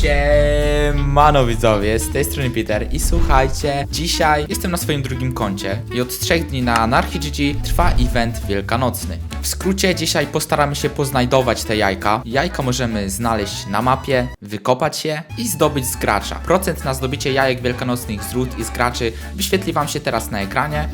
Siemano widzowie, z tej strony Peter i słuchajcie, dzisiaj jestem na swoim drugim koncie i od trzech dni na AnarchyGG trwa event wielkanocny. W skrócie dzisiaj postaramy się poznajdować te jajka. Jajka możemy znaleźć na mapie, wykopać je i zdobyć z gracza. Procent na zdobycie jajek wielkanocnych z ród i z graczy wyświetli wam się teraz na ekranie.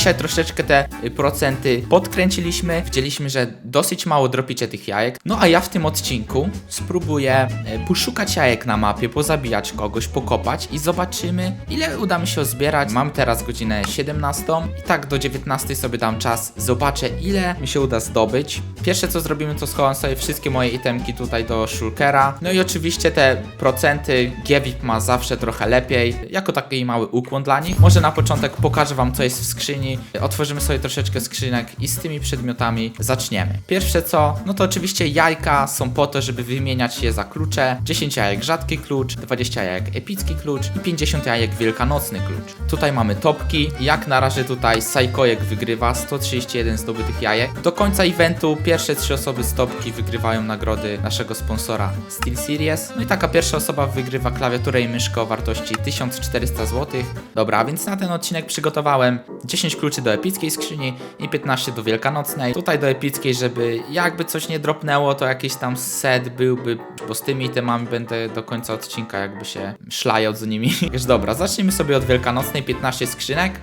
Dzisiaj troszeczkę te y, procenty podkręciliśmy. Widzieliśmy, że dosyć mało dropicie tych jajek. No a ja w tym odcinku spróbuję y, poszukać jajek na mapie, pozabijać kogoś, pokopać i zobaczymy, ile uda mi się zbierać. Mam teraz godzinę 17 i tak do 19 sobie dam czas. Zobaczę, ile mi się uda zdobyć. Pierwsze co zrobimy, to schowam sobie wszystkie moje itemki tutaj do shulkera. No i oczywiście te procenty Giewip ma zawsze trochę lepiej, jako taki mały ukłon dla nich. Może na początek pokażę wam, co jest w skrzyni. Otworzymy sobie troszeczkę skrzynek i z tymi przedmiotami zaczniemy. Pierwsze co, no to oczywiście jajka są po to, żeby wymieniać je za klucze. 10 jajek rzadki klucz, 20 jajek epicki klucz i 50 jajek wielkanocny klucz. Tutaj mamy topki. Jak na razie tutaj Sajkojek wygrywa 131 zdobytych jajek. Do końca eventu pierwsze trzy osoby z topki wygrywają nagrody naszego sponsora SteelSeries. No i taka pierwsza osoba wygrywa klawiaturę i myszkę o wartości 1400 zł. Dobra, więc na ten odcinek przygotowałem 10 kluczy do epickiej skrzyni i 15 do wielkanocnej. Tutaj do epickiej, żeby jakby coś nie dropnęło, to jakiś tam set byłby, bo z tymi temami będę do końca odcinka jakby się szlajał z nimi. Już dobra, zacznijmy sobie od wielkanocnej 15 skrzynek.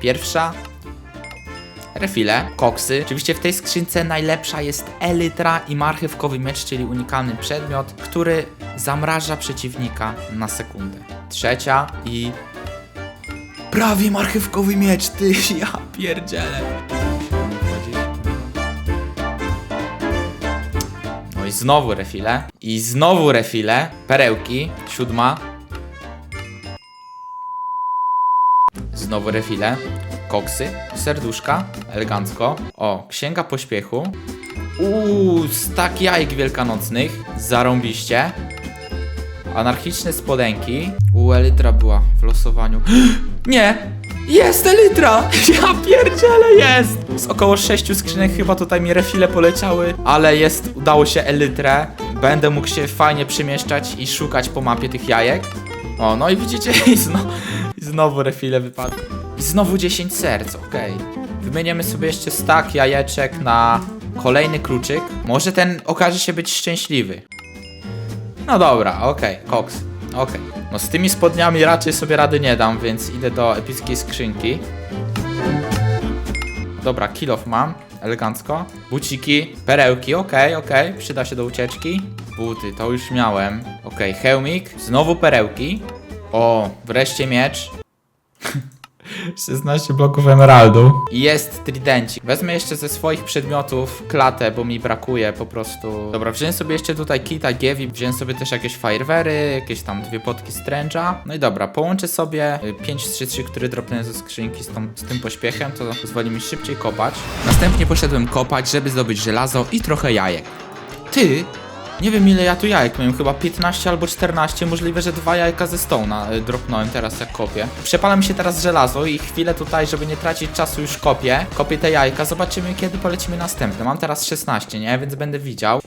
Pierwsza, refile, koksy. Oczywiście w tej skrzynce najlepsza jest elytra i marchewkowy miecz, czyli unikalny przedmiot, który zamraża przeciwnika na sekundę. Trzecia i prawie marchewkowy miecz, ty, ja pierdzielę. No i znowu refile. I znowu refile. Perełki. Siódma. Znowu refile. Koksy. Serduszka. Elegancko. O, księga pośpiechu. Uuu, stak jajek wielkanocnych. Zarąbiście. Anarchiczne spodenki. U Elytra była w losowaniu. Nie! Jest Elytra! Ja pierdzielę, jest! Z około 6 skrzynek chyba tutaj mi refile poleciały, ale jest, udało się Elytrę. Będę mógł się fajnie przemieszczać i szukać po mapie tych jajek. O, no i widzicie, i, zno, i znowu refile wypadły. I znowu 10 serc, okej. Wymieniamy sobie jeszcze stak jajeczek na kolejny kluczyk. Może ten okaże się być szczęśliwy. No dobra, okej, koks. Okej. No z tymi spodniami raczej sobie rady nie dam, więc idę do epickiej skrzynki. Dobra, kill off mam. Elegancko. Buciki, perełki, okej, okej. Przyda się do ucieczki. Buty, to już miałem. Okej, hełmik. Znowu perełki. O, wreszcie miecz. 16 bloków emeraldu. Jest tridencik. Wezmę jeszcze ze swoich przedmiotów klatę, bo mi brakuje po prostu. Dobra, wziąłem sobie jeszcze tutaj kita Giewi, wziąłem sobie też jakieś firewery, jakieś tam dwie potki Strange'a. No i dobra, połączę sobie 5-3-3, który dropnąłem ze skrzynki z, tą, z tym pośpiechem, to pozwoli mi szybciej kopać. Następnie poszedłem kopać, żeby zdobyć żelazo i trochę jajek. Ty, nie wiem ile ja tu jajek miałem, chyba 15 albo 14, możliwe, że dwa jajka ze Stone'a y, dropnąłem teraz jak kopię. Przepala mi się teraz żelazo i chwilę tutaj, żeby nie tracić czasu już kopię. Kopię te jajka, zobaczymy kiedy polecimy następne. Mam teraz 16, nie? Więc będę widział.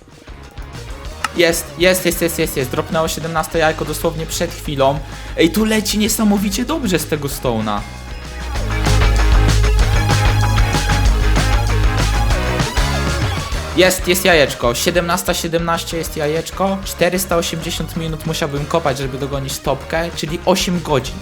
Jest, jest, jest, jest, jest, jest. Dropnęło 17 jajko dosłownie przed chwilą. Ej, tu leci niesamowicie dobrze z tego Stone'a. Jest, jest jajeczko. 17-17 jest jajeczko. 480 minut musiałbym kopać, żeby dogonić topkę, czyli 8 godzin.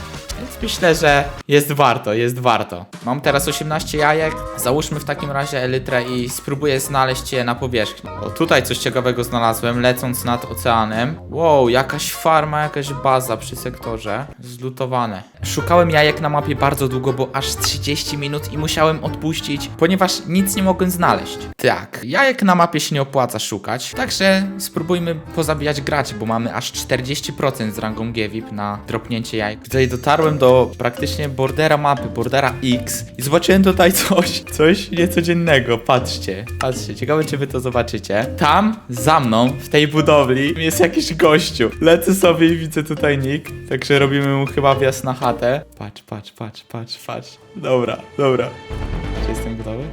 Myślę, że jest warto, jest warto. Mam teraz 18 jajek. Załóżmy w takim razie elytrę i spróbuję znaleźć je na powierzchni. O, tutaj coś ciekawego znalazłem, lecąc nad oceanem. Wow, jakaś farma, jakaś baza przy sektorze. Zlutowane. Szukałem jajek na mapie bardzo długo, bo aż 30 minut i musiałem odpuścić, ponieważ nic nie mogłem znaleźć. Tak, jajek na mapie się nie opłaca szukać, także spróbujmy pozabijać graczy, bo mamy aż 40% z rangą Gevip na dropnięcie jajek. Tutaj dotarłem do praktycznie bordera mapy, bordera X i zobaczyłem tutaj coś, coś niecodziennego. Patrzcie, patrzcie, ciekawe czy wy to zobaczycie. Tam, za mną, w tej budowli jest jakiś gościu. Lecę sobie i widzę tutaj nick, także robimy mu chyba wjazd na chatę. Patrz, patrz, patrz, patrz, patrz. Dobra, dobra. Czy jestem gotowy?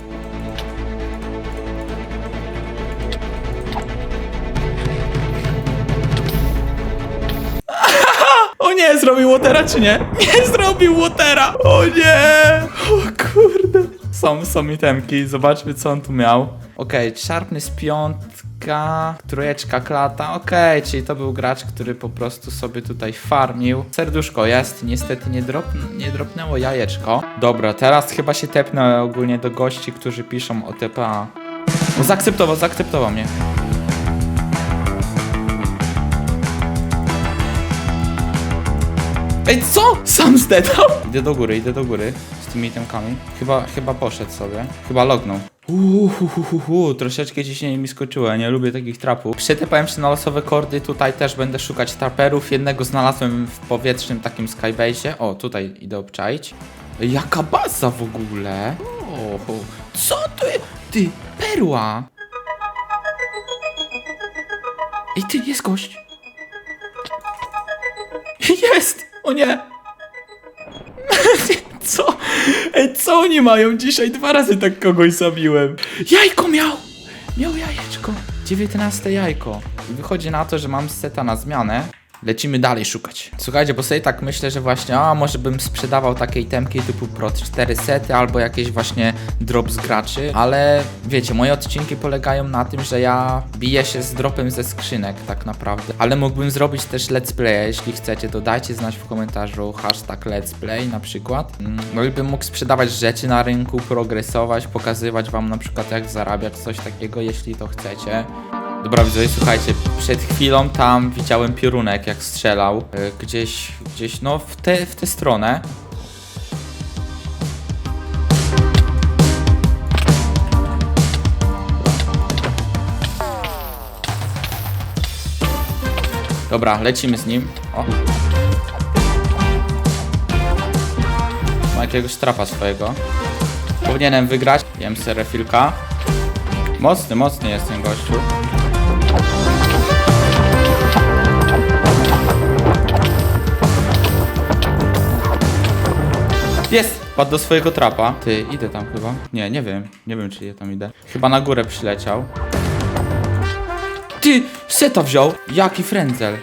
Zrobił Watera czy nie? Nie zrobił Watera! O nie! O kurde. Są, są itemki, zobaczmy co on tu miał. Okej, Sharpness piątka, trójeczka klata, okej, czyli to był gracz, który po prostu sobie tutaj farmił. Serduszko jest, niestety nie, drop, nie dropnęło jajeczko. Dobra, teraz chyba się tepnę ogólnie do gości, którzy piszą o TPA. Zaakceptował, zaakceptował mnie. Ej, co? Sam zdedał? Idę do góry, idę do góry z tymi itemkami. Chyba, chyba poszedł sobie. Chyba lognął. Uuu, troszeczkę ciśnienie mi skoczyło, ja nie lubię takich trapów. Przetepałem się na losowe kordy, tutaj też będę szukać traperów. Jednego znalazłem w powietrznym takim skybase'ie. O, tutaj idę obczaić. Jaka baza w ogóle? O, co jest? Ty, perła! Ej, ty, jest gość! Jest! O nie! Co? Ej, co oni mają dzisiaj? Dwa razy tak kogoś zabiłem. Jajko miał! Miał jajeczko. 19 jajko. I wychodzi na to, że mam seta na zmianę. Lecimy dalej szukać. Słuchajcie, bo sobie tak myślę, że właśnie, a może bym sprzedawał takie itemki typu Pro 4 sety albo jakieś właśnie drop z graczy, ale wiecie, moje odcinki polegają na tym, że ja biję się z dropem ze skrzynek tak naprawdę, ale mógłbym zrobić też let's play, jeśli chcecie, to dajcie znać w komentarzu hashtag let's play na przykład. Mm, No i bym mógł sprzedawać rzeczy na rynku, progresować, pokazywać wam na przykład jak zarabiać, coś takiego, jeśli to chcecie. Dobra widzowie, słuchajcie, przed chwilą tam widziałem piorunek jak strzelał y, gdzieś, gdzieś no w tę w stronę. Dobra, lecimy z nim. O. Ma jakiegoś trapa swojego. Powinienem wygrać. Jem sobie refilka. Mocny, mocny jest ten gościu. Jest! Padł do swojego trapa. Ty, idę tam chyba. Nie, nie wiem. Nie wiem, czy ja tam idę. Chyba na górę przyleciał. Ty! Seta wziął! Jaki frędzel!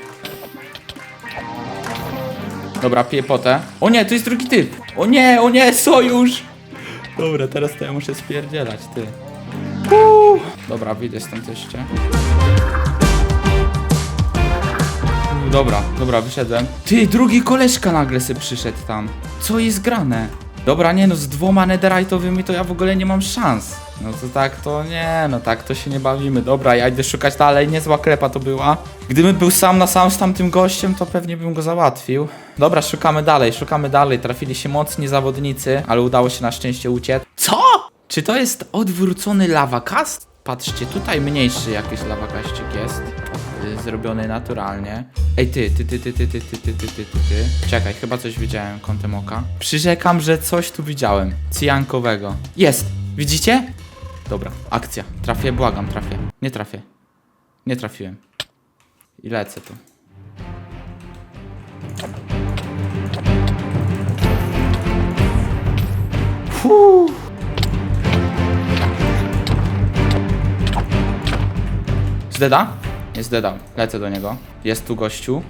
Dobra, piję potę. O nie, to jest drugi typ! O nie, o nie, sojusz! Dobra, teraz to ja muszę spierdzielać, ty. Uuu. Dobra, wyjdę stąd jeszcze. Dobra, dobra, wyszedłem. Ty, drugi koleżka nagle se przyszedł tam. Co jest grane? Dobra, nie no, z dwoma netherite'owymi to ja w ogóle nie mam szans. No to tak to nie, no tak to się nie bawimy. Dobra, ja idę szukać dalej, niezła klepa to była. Gdybym był sam na sam z tamtym gościem, to pewnie bym go załatwił. Dobra, szukamy dalej, szukamy dalej. Trafili się mocni zawodnicy, ale udało się na szczęście uciec. Co? Czy to jest odwrócony lawakast? Patrzcie, tutaj mniejszy jakiś lawakaścik jest. y, Zrobiony naturalnie. Ej, ty, ty, ty, ty, ty, ty, ty, ty, ty, ty, ty. Czekaj, chyba coś widziałem kątem oka. Przyrzekam, że coś tu widziałem. Cyjankowego. Jest! Widzicie? Dobra, akcja. Trafię, błagam, trafię. Nie trafię. Nie trafiłem. I lecę tu. Zdeda? Nie zdedał. Lecę do niego. Jest tu gościu.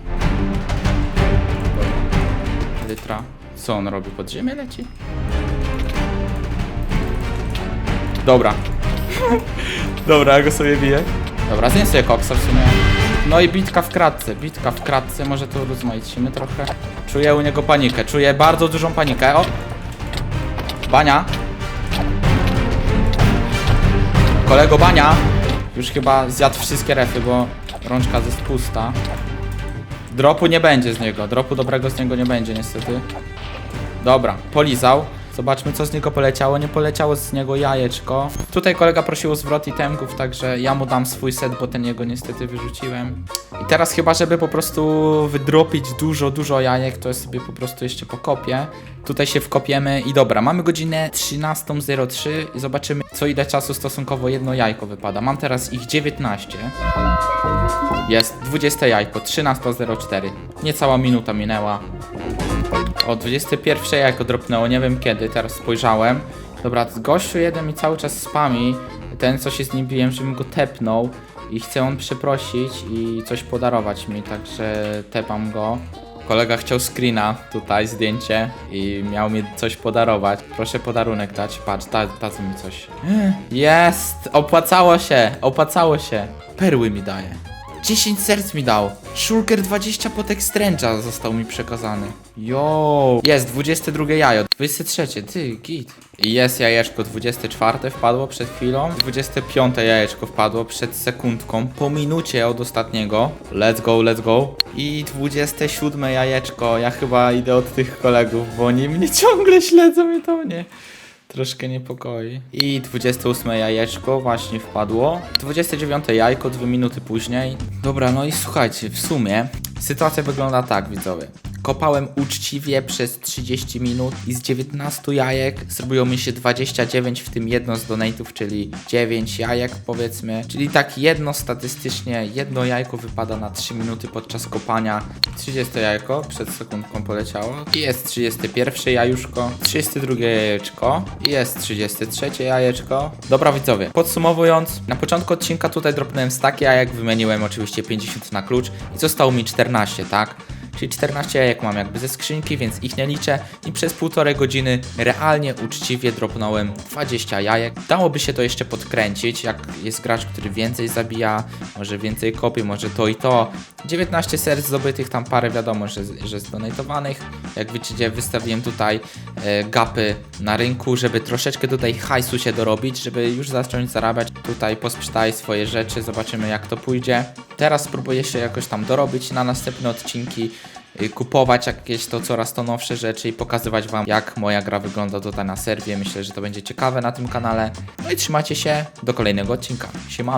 Lytra. Co on robi? Pod ziemię leci? Dobra. Dobra, ja go sobie biję. Dobra, zjem sobie koksa w sumie. No i bitka w kratce, bitka w kratce, może to rozmaicimy trochę. Czuję u niego panikę, czuję bardzo dużą panikę, o! Bania! Kolego Bania! Już chyba zjadł wszystkie refy, bo rączka jest pusta. Dropu nie będzie z niego, dropu dobrego z niego nie będzie niestety. Dobra, polizał. Zobaczmy co z niego poleciało. Nie poleciało z niego jajeczko. Tutaj kolega prosił o zwrot itemków, także ja mu dam swój set, bo ten jego niestety wyrzuciłem. I teraz chyba, żeby po prostu wydropić dużo, dużo jajek, to sobie po prostu jeszcze pokopię. Tutaj się wkopiemy i dobra, mamy godzinę 13.03 i zobaczymy co ile czasu stosunkowo jedno jajko wypada. Mam teraz ich 19. Jest 20 jajko, 13.04. Niecała minuta minęła. O 21 jajko dropnęło, nie wiem kiedy, teraz spojrzałem. Dobra, gościu jeden mi cały czas spami. Ten co się z nim biłem, żebym go tepnął. I chce on przeprosić i coś podarować mi, także tepam go. Kolega chciał screena, tutaj zdjęcie i miał mi coś podarować. Proszę podarunek dać, patrz, da, dadzą mi coś. Jest! Opłacało się, opłacało się. Perły mi daje. 10 serc mi dał. Shulker 20 potek stręcza został mi przekazany. Jo. Jest 22 jajo. 23, ty, git. Jest jajeczko 24 wpadło przed chwilą. 25 jajeczko wpadło przed sekundką. Po minucie od ostatniego. Let's go, let's go. I 27 jajeczko. Ja chyba idę od tych kolegów, bo oni mnie ciągle śledzą i to mnie troszkę niepokoi. I 28 jajeczko właśnie wpadło. 29 jajko, dwie minuty później. Dobra, no i słuchajcie, w sumie sytuacja wygląda tak, widzowie. Kopałem uczciwie przez 30 minut i z 19 jajek zrobiło mi się 29, w tym jedno z donate'ów, czyli 9 jajek powiedzmy. Czyli tak jedno statystycznie, jedno jajko wypada na 3 minuty podczas kopania. 30 jajko przed sekundką poleciało. I jest 31 jajuszko, 32 jajeczko i jest 33 jajeczko. Dobra widzowie, podsumowując, na początku odcinka tutaj dropnąłem stack jajek, wymieniłem oczywiście 50 na klucz i zostało mi 14, tak? Czyli 14 jajek mam jakby ze skrzynki, więc ich nie liczę i przez półtorej godziny realnie uczciwie dropnąłem 20 jajek. Dałoby się to jeszcze podkręcić, jak jest gracz, który więcej zabija, może więcej kopie, może to i to. 19 serc zdobytych, tam parę wiadomo, że, że zdonatowanych. Jak widzicie, wystawiłem tutaj e, gapy na rynku, żeby troszeczkę tutaj hajsu się dorobić, żeby już zacząć zarabiać. Tutaj posprzedaję swoje rzeczy, zobaczymy jak to pójdzie. Teraz spróbuję się jakoś tam dorobić na następne odcinki y, kupować jakieś to coraz to nowsze rzeczy i pokazywać wam jak moja gra wygląda tutaj na serwie. Myślę, że to będzie ciekawe na tym kanale. No i trzymajcie się do kolejnego odcinka. Siemano.